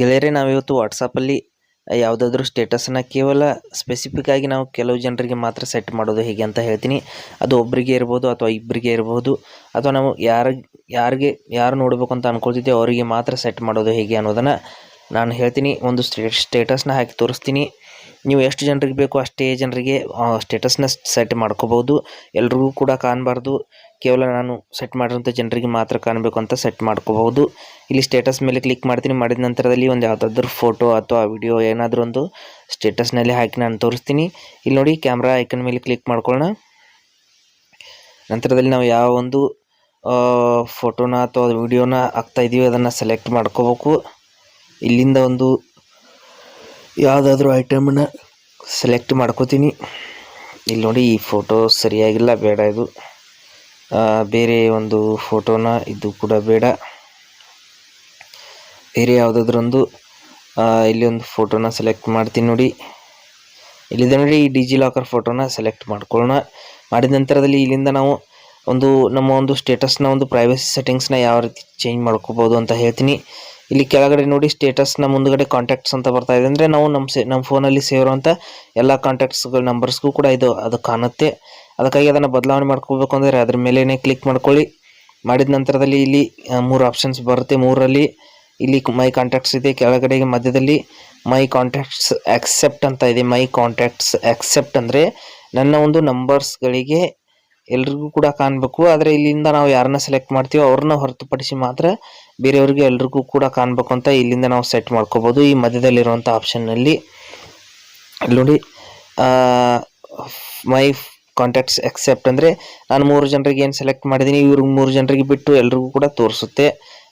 ಗೆಳೆಯರೇ, ನಾವಿವತ್ತು ವಾಟ್ಸಪ್ಪಲ್ಲಿ ಯಾವುದಾದ್ರೂ ಸ್ಟೇಟಸನ್ನು ಕೇವಲ ಸ್ಪೆಸಿಫಿಕ್ ಆಗಿ ನಾವು ಕೆಲವು ಜನರಿಗೆ ಮಾತ್ರ ಸೆಟ್ ಮಾಡೋದು ಹೇಗೆ ಅಂತ ಹೇಳ್ತೀನಿ. ಅದು ಒಬ್ಬರಿಗೆ ಇರ್ಬೋದು ಅಥವಾ ಇಬ್ಬರಿಗೆ ಇರ್ಬೋದು, ಅಥವಾ ನಾವು ಯಾರು, ಯಾರಿಗೆ, ಯಾರು ನೋಡಬೇಕು ಅಂತ ಅನ್ಕೊಳ್ತಿದ್ದೀವಿ ಅವರಿಗೆ ಮಾತ್ರ ಸೆಟ್ ಮಾಡೋದು ಹೇಗೆ ಅನ್ನೋದನ್ನು ನಾನು ಹೇಳ್ತೀನಿ. ಒಂದು ಸ್ಟೇ, ಸ್ಟೇಟಸ್ನ ಹಾಕಿ ತೋರಿಸ್ತೀನಿ. ನೀವು ಎಷ್ಟು ಜನರಿಗೆ ಬೇಕೋ ಅಷ್ಟೇ ಜನರಿಗೆ ಸ್ಟೇಟಸ್ನ ಸೆಟ್ ಮಾಡ್ಕೋಬೋದು ಎಲ್ರಿಗೂ ಕೂಡ ಕಾಣಬಾರ್ದು. ಕೇವಲ ನಾನು ಸೆಟ್ ಮಾಡಿರೋಂಥ ಜನರಿಗೆ ಮಾತ್ರ ಕಾಣಬೇಕು ಅಂತ ಸೆಟ್ ಮಾಡ್ಕೋಬೋದು ಇಲ್ಲಿ ಸ್ಟೇಟಸ್ ಮೇಲೆ ಕ್ಲಿಕ್ ಮಾಡ್ತೀನಿ. ಮಾಡಿದ ನಂತರದಲ್ಲಿ ಒಂದು ಯಾವುದಾದ್ರೂ ಫೋಟೋ ಅಥವಾ ವಿಡಿಯೋ ಏನಾದರೂ ಒಂದು ಸ್ಟೇಟಸ್ನಲ್ಲಿ ಹಾಕಿ ನಾನು ತೋರಿಸ್ತೀನಿ. ಇಲ್ಲಿ ನೋಡಿ ಕ್ಯಾಮ್ರಾ ಐಕನ್ ಮೇಲೆ ಕ್ಲಿಕ್ ಮಾಡ್ಕೊಳ್ಳೋಣ. ನಂತರದಲ್ಲಿ ನಾವು ಯಾವ ಒಂದು ಫೋಟೋನ ಅಥವಾ ವಿಡಿಯೋನ ಹಾಕ್ತಾ ಅದನ್ನು ಸೆಲೆಕ್ಟ್ ಮಾಡ್ಕೋಬೇಕು. ಇಲ್ಲಿಂದ ಒಂದು ಯಾವುದಾದ್ರೂ ಐಟಮನ್ನ ಸೆಲೆಕ್ಟ್ ಮಾಡ್ಕೋತೀನಿ. ಇಲ್ಲಿ ನೋಡಿ ಈ ಫೋಟೋ ಸರಿಯಾಗಿಲ್ಲ ಬೇಡ ಇದು. ಬೇರೆ ಒಂದು ಫೋಟೋನ ಇದು ಕೂಡ ಬೇಡ. ಬೇರೆ ಯಾವುದಾದ್ರೂ ಒಂದು ಆ, ಇಲ್ಲಿ ಒಂದು ಫೋಟೋನ ಸೆಲೆಕ್ಟ್ ಮಾಡ್ತೀನಿ ನೋಡಿ. ಇಲ್ಲಿದೆ ನೋಡಿ ಈ ಡಿಜಿ ಲಾಕರ್ ಫೋಟೋನ ಸೆಲೆಕ್ಟ್ ಮಾಡ್ಕೊಳ್ಳೋಣ. ಮಾಡಿದ ನಂತರದಲ್ಲಿ ಇಲ್ಲಿಂದ ನಾವು ಒಂದು ನಮ್ಮ ಒಂದು ಸ್ಟೇಟಸ್ನ ಒಂದು ಪ್ರೈವಸಿ ಸೆಟ್ಟಿಂಗ್ಸ್ನ ಯಾವ ರೀತಿ ಚೇಂಜ್ ಮಾಡ್ಕೋಬೋದು ಅಂತ ಹೇಳ್ತೀನಿ. ಇಲ್ಲಿ ಕೆಳಗಡೆ ನೋಡಿ ಸ್ಟೇಟಸ್ನ ಮುಂದ್ಗಡೆ ಕಾಂಟ್ಯಾಕ್ಟ್ಸ್ ಅಂತ ಬರ್ತಾ ಇದೆ. ಅಂದರೆ ನಾವು ನಮ್ಮ ಸೇ ನಮ್ಮ ಫೋನಲ್ಲಿ ಸೇವ್ ಇರುವಂಥ ಎಲ್ಲ ಕಾಂಟ್ಯಾಕ್ಟ್ಸ್ಗಳ ನಂಬರ್ಸ್ಗೂ ಕೂಡ ಇದು, ಅದು ಕಾಣುತ್ತೆ. ಅದಕ್ಕಾಗಿ ಅದನ್ನು ಬದಲಾವಣೆ ಮಾಡ್ಕೋಬೇಕು ಅಂದರೆ ಅದ್ರ ಮೇಲೇ ಕ್ಲಿಕ್ ಮಾಡ್ಕೊಳ್ಳಿ. ಮಾಡಿದ ನಂತರದಲ್ಲಿ ಇಲ್ಲಿ ಮೂರು ಆಪ್ಷನ್ಸ್ ಬರುತ್ತೆ. ಮೂರಲ್ಲಿ ಇಲ್ಲಿ ಮೈ ಕಾಂಟ್ಯಾಕ್ಟ್ಸ್ ಇದೆ, ಕೆಳಗಡೆಗೆ ಮಧ್ಯದಲ್ಲಿ ಮೈ ಕಾಂಟ್ಯಾಕ್ಟ್ಸ್ ಆಕ್ಸೆಪ್ಟ್ ಅಂತ ಇದೆ. ಮೈ ಕಾಂಟ್ಯಾಕ್ಟ್ಸ್ ಆಕ್ಸೆಪ್ಟ್ ಅಂದರೆ ನನ್ನ ಒಂದು ನಂಬರ್ಸ್ಗಳಿಗೆ ಎಲ್ರಿಗೂ ಕೂಡ ಕಾಣಬೇಕು. ಆದರೆ ಇಲ್ಲಿಂದ ನಾವು ಯಾರನ್ನ ಸೆಲೆಕ್ಟ್ ಮಾಡ್ತೀವೋ ಅವ್ರನ್ನ ಹೊರತುಪಡಿಸಿ ಮಾತ್ರ ಬೇರೆಯವ್ರಿಗೆ ಎಲ್ರಿಗೂ ಕೂಡ ಕಾಣಬೇಕು ಅಂತ ಇಲ್ಲಿಂದ ನಾವು ಸೆಟ್ ಮಾಡ್ಕೋಬೋದು. ಈ ಮಧ್ಯದಲ್ಲಿರುವಂಥ ಆಪ್ಷನ್ನಲ್ಲಿ ನೋಡಿ ಮೈ ಕಾಂಟ್ಯಾಕ್ಟ್ಸ್ ಎಕ್ಸೆಪ್ಟ್ ಅಂದರೆ ನಾನು ಮೂರು ಜನರಿಗೆ ಏನು ಸೆಲೆಕ್ಟ್ ಮಾಡಿದ್ದೀನಿ, ಇವ್ರಿಗೆ ಮೂರು ಜನರಿಗೆ ಬಿಟ್ಟು ಎಲ್ರಿಗೂ ಕೂಡ ತೋರಿಸುತ್ತೆ.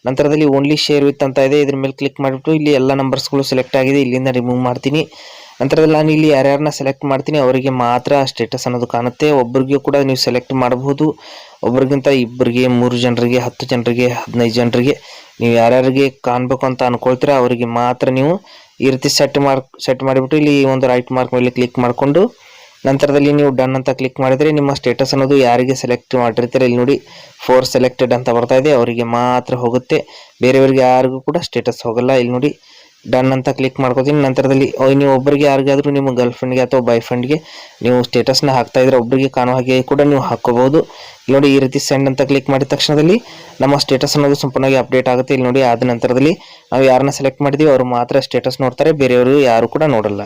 ನಂತರದಲ್ಲಿ ಓನ್ಲಿ ಶೇರ್ ವಿತ್ ಅಂತ ಇದೆ. ಇದ್ರ ಮೇಲೆ ಕ್ಲಿಕ್ ಮಾಡಿಬಿಟ್ಟು ಇಲ್ಲಿ ಎಲ್ಲ ನಂಬರ್ಸ್ಗಳು ಸೆಲೆಕ್ಟ್ ಆಗಿದೆ. ಇಲ್ಲಿಂದ ರಿಮೂವ್ ಮಾಡ್ತೀನಿ. ನಂತರದಲ್ಲಿ ನಾನು ಇಲ್ಲಿ ಯಾರ್ಯಾರನ್ನ ಸೆಲೆಕ್ಟ್ ಮಾಡ್ತೀನಿ, ಅವರಿಗೆ ಮಾತ್ರ ಸ್ಟೇಟಸ್ ಅನ್ನೋದು ಕಾಣುತ್ತೆ. ಒಬ್ಬರಿಗೆ ಕೂಡ ನೀವು ಸೆಲೆಕ್ಟ್ ಮಾಡಬಹುದು. ಒಬ್ರಿಗಿಂತ ಇಬ್ಬರಿಗೆ ಮೂರು ಜನರಿಗೆ, ಹತ್ತು ಜನರಿಗೆ, ಹದಿನೈದು ಜನರಿಗೆ ನೀವು ಯಾರ್ಯಾರಿಗೆ ಕಾಣಬೇಕು ಅಂತ ಅನ್ಕೊಳ್ತೀರಾ ಅವರಿಗೆ ಮಾತ್ರ ನೀವು ಈ ರೀತಿ ಸೆಟ್ ಮಾರ್ಕ್ ಸೆಟ್ ಮಾಡಿಬಿಟ್ಟು ಇಲ್ಲಿ ಒಂದು ರೈಟ್ ಮಾರ್ಕ್ ಮೇಲೆ ಕ್ಲಿಕ್ ಮಾಡಿಕೊಂಡು, ನಂತರದಲ್ಲಿ ನೀವು ಡನ್ ಅಂತ ಕ್ಲಿಕ್ ಮಾಡಿದರೆ ನಿಮ್ಮ ಸ್ಟೇಟಸ್ ಅನ್ನೋದು ಯಾರಿಗೆ ಸೆಲೆಕ್ಟ್ ಮಾಡಿರ್ತೀರ ಇಲ್ಲಿ ನೋಡಿ ಫೋರ್ ಸೆಲೆಕ್ಟೆಡ್ ಅಂತ ಬರ್ತಾ ಇದೆ, ಅವರಿಗೆ ಮಾತ್ರ ಹೋಗುತ್ತೆ. ಬೇರೆಯವರಿಗೆ ಯಾರಿಗೂ ಕೂಡ ಸ್ಟೇಟಸ್ ಹೋಗಲ್ಲ. ಇಲ್ಲಿ ನೋಡಿ ಡನ್ ಅಂತ ಕ್ಲಿಕ್ ಮಾಡ್ಕೋತೀನಿ. ನಂತರದಲ್ಲಿ ನೀವು ಒಬ್ಬರಿಗೆ ಯಾರಿಗಾದರೂ ನಿಮ್ಮ ಗರ್ಲ್ ಫ್ರೆಂಡ್ಗೆ ಅಥವಾ ಬಾಯ್ ಫ್ರೆಂಡ್ಗೆ ನೀವು ಸ್ಟೇಟಸ್ನ ಹಾಕ್ತಾ ಇದ್ರೆ ಒಬ್ಬರಿಗೆ ಕಾಣೋ ಹಾಗೆ ಕೂಡ ನೀವು ಹಾಕ್ಕೋಬಹುದು ಇಲ್ಲಿ ನೋಡಿ ಈ ರೀತಿ ಸೆಂಡ್ ಅಂತ ಕ್ಲಿಕ್ ಮಾಡಿದ ತಕ್ಷಣದಲ್ಲಿ ನಮ್ಮ ಸ್ಟೇಟಸ್ ಅನ್ನೋದು ಸಂಪೂರ್ಣವಾಗಿ ಅಪ್ಡೇಟ್ ಆಗುತ್ತೆ. ಇಲ್ಲಿ ನೋಡಿ ಆದ ನಂತರದಲ್ಲಿ ನಾವು ಯಾರನ್ನ ಸೆಲೆಕ್ಟ್ ಮಾಡಿದೀವಿ, ಅವರು ಮಾತ್ರ ಸ್ಟೇಟಸ್ ನೋಡ್ತಾರೆ. ಬೇರೆಯವರು ಯಾರು ಕೂಡ ನೋಡಲ್ಲ.